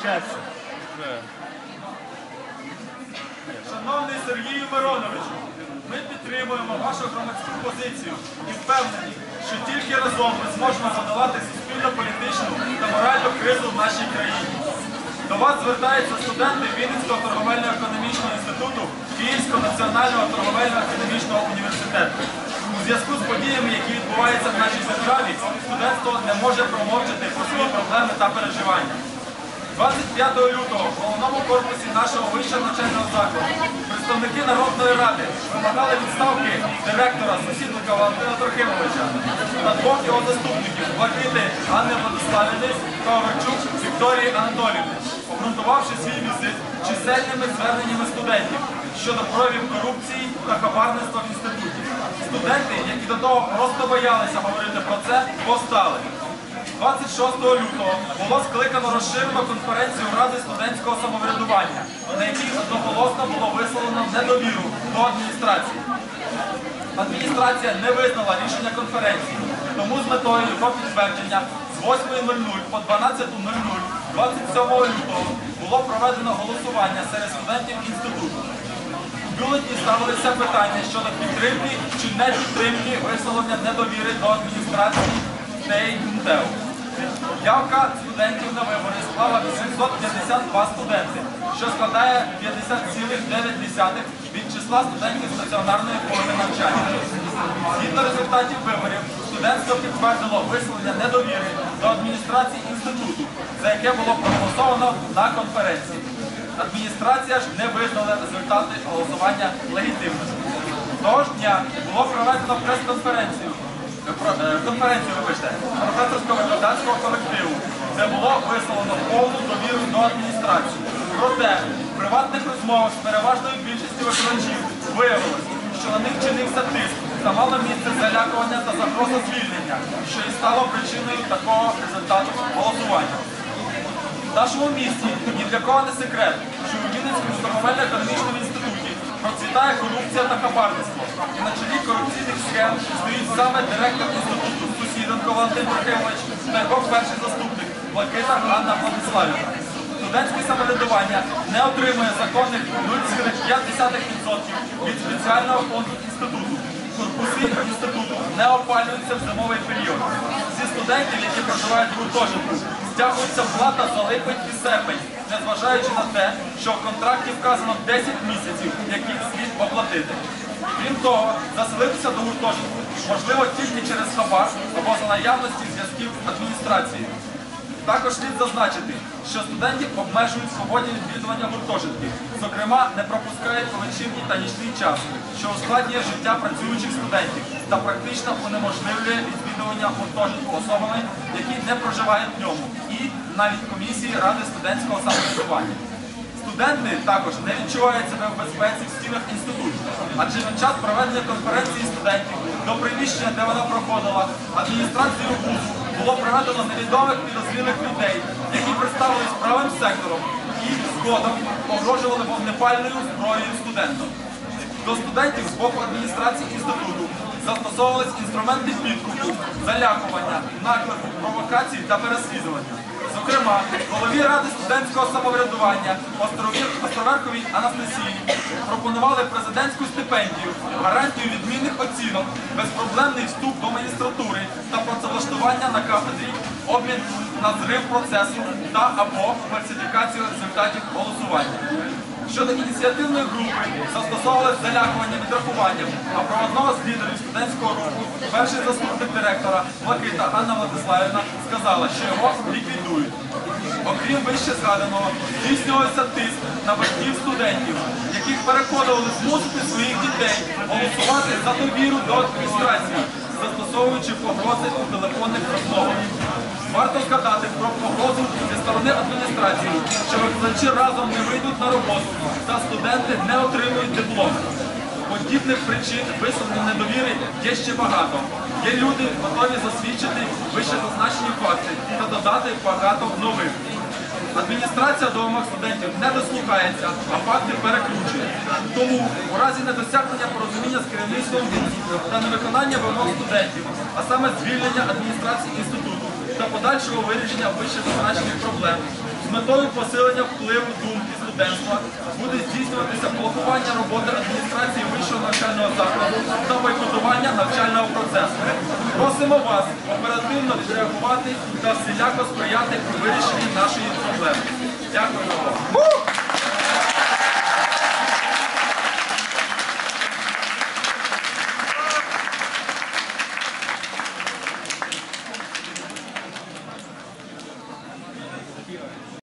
Вчаться. Шановний Сергію Мироновичу, ми підтримуємо вашу громадську позицію і впевнені, що тільки разом ми зможемо подолати суспільно-політичну та моральну кризу в нашій країні. До вас звертаються студенти Вінницького торговельно-економічного інституту Київського національного торговельно-економічного університету. У зв'язку з подіями, які відбуваються в нашій державі, студентство не може промовчати про свої проблеми та переживання. 25 лютого в головному корпусі нашого вищого навчального закладу представники Народної ради вимагали відставки директора Сусідника Валентина Трохимовича та двох його заступників Блакити Анни Владиславівни та Оверчук Вікторії Анатоліївни, обґрунтувавши свій візит чисельними зверненнями студентів щодо проявів корупції та хабарництва в інституті. Студенти, які до того просто боялися говорити про це, повстали. 26 лютого було скликано розширену конференцію Ради студентського самоврядування, на якій одноголосно було висловлено недовіру до адміністрації. Адміністрація не визнала рішення конференції, тому з метою його підтвердження з 8.00 по 12.00 27 лютого було проведено голосування серед студентів інституту. У бюлетні ставилися питання щодо підтримки чи не підтримки висловлення недовіри до адміністрації ТЕЙ МТЕУ. Явка студентів на вибори склала 852 студенти, що складає 50,9 від числа студентів стаціонарної форми навчання. Згідно результатів виборів, студентство підтвердило висловлення недовіри до адміністрації інституту, за яке було проголосовано на конференції. Адміністрація ж не визнала результати голосування легітимними. Того ж дня було проведено прес-конференцію конференцію, вибачте, професорського викладацького колективу, де було висловлено повну довіру до адміністрації. Проте в приватних розмовах з переважною більшістю викладачів виявилось, що на них чинився тиск та мало місце залякування та загроза звільнення, що і стало причиною такого результату голосування. В нашому місті ні для кого не секрет, що у Вінницькому торговельно-економічному інституті процвітає корупція та хабарництво. І на чолі корупційних схем стоїть саме директор інституту Сусіденко Валентин Трохимович та його перший заступник Блакита Анна Владиславівна. Студентське самоврядування не отримує законних 0,5% від спеціального фонду інституту. Корпуси інституту не опалюються в зимовий період. Зі студентів, які проживають в гуртожитку, стягується плата за липень і серпень, незважаючи на те, що в контракті вказано 10 місяців, які слід оплатити. Крім того, заселитися до гуртожитку можливо тільки через хабар або за наявності зв'язків з адміністрацією. Також слід зазначити, що студентів обмежують свободі відвідування гуртожитків, зокрема, не пропускають вечірній та нічний час, що ускладнює життя працюючих студентів та практично унеможливлює відвідування гуртожитку особами, які не проживають в ньому, і навіть комісії Ради студентського самоврядування. Студенти також не відчувають себе в безпеці в стінах інституту, адже під час проведення конференції студентів до приміщення, де вона проходила, адміністрацією вузу було пригадано невідомих підозрілих людей, які представились правим сектором і згодом погрожували вогнепальною зброєю студентам. До студентів з боку адміністрації інституту застосовувались інструменти підкупу, залякування, наклику, провокацій та переслідування. Зокрема, голові Ради студентського самоврядування Островерховій Анастасії пропонували президентську стипендію, гарантію відмінних оцінок, безпроблемний вступ до магістратури та працевлаштування на кафедрі, обмін на зрив процесу та або фальсифікацію результатів голосування. Щодо ініціативної групи застосовувалось залякування відрахуванням, а проводного з лідерів студентського руху, перший заступник директора Блакита Анна Владиславівна сказала, що його ліквідують. Окрім вище згаданого, здійснювався тиск на батьків студентів, яких переконували змусити своїх дітей голосувати за довіру до адміністрації, застосовуючи погрози у телефонних розмовах. Варто згадати про погрозу зі сторони адміністрації, що викладачі разом не вийдуть на роботу та студенти не отримують дипломи. Подібних причин висловлення недовіри є ще багато. Є люди, готові засвідчити вище зазначені факти та додати багато нових. Адміністрація до студентів не дослухається, а факти перекручує. Тому у разі недосягнення порозуміння з керівництвом та невиконання вимог студентів, а саме звільнення адміністрації інституту та подальшого вирішення вище зазначених проблем, З метою посилення впливу думки студентства буде здійснюватися блокування роботи адміністрації вищого навчального закладу та бойкотування навчального процесу. Просимо вас оперативно відреагувати та всіляко сприяти при вирішенні нашої проблеми. Дякую вам.